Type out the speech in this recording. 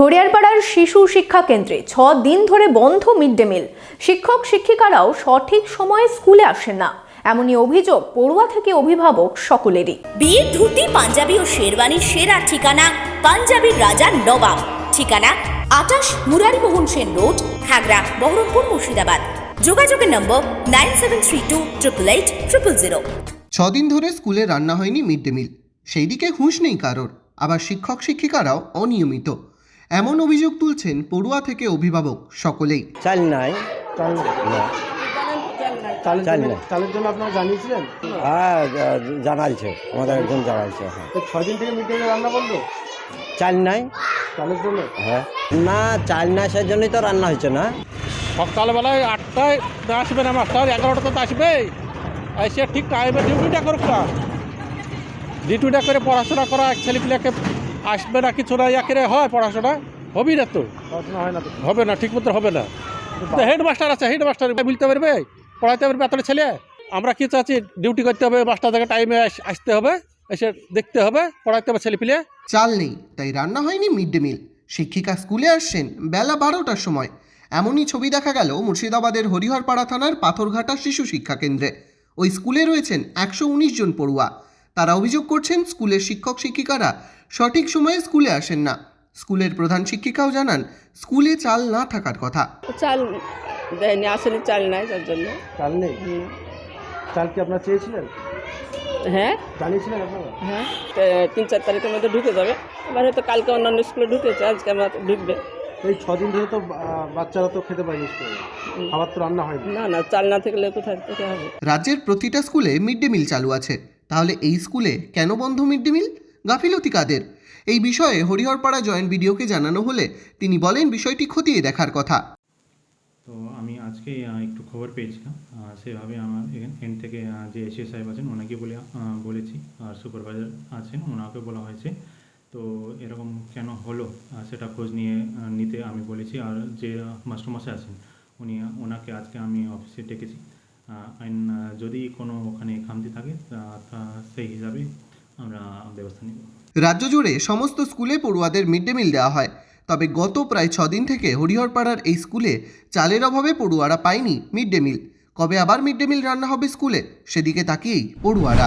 হরিয়ারপাড়ার শিশু শিক্ষা কেন্দ্রে ছ দিন ধরে বন্ধ মিড ডে মিল। শিক্ষক শিক্ষিকারাও সঠিক সময়ে স্কুলে আসেন না। এমনই অভিযোগ পড়ুয়া থেকে অভিভাবক সকলেরই। বিয়ের ধুতি পাঞ্জাবি ও শেরওয়ানির সেরা ঠিকানা পাঞ্জাবির রাজা নবাব। ঠিকানা আটাশ মুরারিমোহন সেন রোড খাগড়া বহরমপুর মুর্শিদাবাদ। যোগাযোগের নম্বর nine seven three two triple eight triple zero. ছদিন ধরে স্কুলে রান্না হয়নি মিড ডে মিল। সেই দিকে হুঁশ নেই কারোর। আবার শিক্ষক শিক্ষিকারাও অনিয়মিত। এমন অভিযোগ তুলছেন পড়ুয়া থেকে অভিভাবক সকলেই। চাল নাই চাল নেই। না চাল জন্য চালের জন্য আপনারা জানিয়েছিলেন? হ্যাঁ জানাইছে আমাদের একজন জানাইছে হ্যাঁ। ছয় দিন থেকে রান্না বন্ধ? চাল নাই। চালের জন্য? হ্যাঁ। না চাল নাই সেই জন্যই তো রান্না হচ্ছে না। সকালবেলায় আটটায় তো আসবে না মাস্টার এগারোটাতে তো আসবে। এসে ঠিক টাইমে ডিউটিটা করুক না। ডিউটিটা করে পড়াশোনা করা ছেলেপিলাকে আসবে না কিছু না একেরে হয় পড়াশোনা। না তো? হয় না তো। হবে না ঠিক মতো হবে না। হেডমাস্টার আছে হেডমাস্টার বলতে পারবে? পড়াইতে পারবে এত ছেলে? আমরা কি চাচ্ছি? ডিউটি করতে হবে মাস্টার থেকে টাইমে আসতে হবে এসে দেখতে হবে পড়াইতে হবে ছেলেপিলে চাল নেই তাই রান্না হয়নি মিড ডে মিল শিক্ষিকা স্কুলে আসছেন বেলা বারোটার সময়। এমনই ছবি দেখা গেল মুর্শিদাবাদের হরিহরপাড়া থানার পাথরঘাটা শিশু শিক্ষা কেন্দ্রে। ওই স্কুলে রয়েছেন একশো উনিশ জন পড়ুয়া। তারা অভিযোগ করছেন স্কুলের শিক্ষক শিক্ষিকারা সঠিক সময়ে স্কুলে আসেন না। স্কুলের প্রধান শিক্ষিকাও জানান স্কুলে চাল না থাকার কথা। চাল দেয়নি আসলে চাল নাই তার জন্য। চাল নেই? চাল কি আপনারা চেয়েছিলেন? হ্যাঁ? জানিয়েছিলেন আপনারা? হ্যাঁ তিন চার তারিখের মধ্যে ঢুকে যাবে। এবার হয়তো কালকে অন্যান্য স্কুলে ঢুকেছে আজকে আমার ঢুকবে। তো এই ছদিন ধরে তো বাচ্চারা তো খেতে পায়নি স্কুলে। খাবার তো রান্না হয়নি। না না চাল না থাকলে কোথায় থেকে হবে? রাজ্যের প্রতিটা স্কুলে মিড ডে মিল চালু আছে। তাহলে এই স্কুলে কেন বন্ধ মিড ডে মিল? গাফিলতি কাদের? এই বিষয়ে হরিহরপাড়া জয়েন্ট ভিডিওকে জানানো হলে তিনি বলেন বিষয়টি খতিয়ে দেখার কথা। তো আমি আজকে একটু খবর পেয়েছিলাম। সেভাবে আমার এখান এখান থেকে যে এসি সাহেব আছেন, ওনাকে বলে বলেছি, আর সুপারভাইজার আছেন, ওনাকে বলা হয়েছে। তো এরকম কেন হলো? সেটা খোঁজ নিয়ে নিতে আমি বলেছি। আর যে মাস্টারমশাই আছেন, উনি, ওনাকে আজকে আমি অফিসে ডেকেছি। আইন যদি কোনো ওখানে খামতি থাকে সেই হিসাবে আমরা ব্যবস্থা নিব। রাজ্য জুড়ে সমস্ত স্কুলে পড়ুয়াদের মিড ডে মিল দেওয়া হয়। তবে গত প্রায় ছদিন থেকে হরিহরপাড়ার এই স্কুলে চালের অভাবে পড়ুয়ারা পায়নি মিড ডে মিল। কবে আবার মিড ডে মিল রান্না হবে স্কুলে, সেদিকে তাকিয়েই পড়ুয়ারা।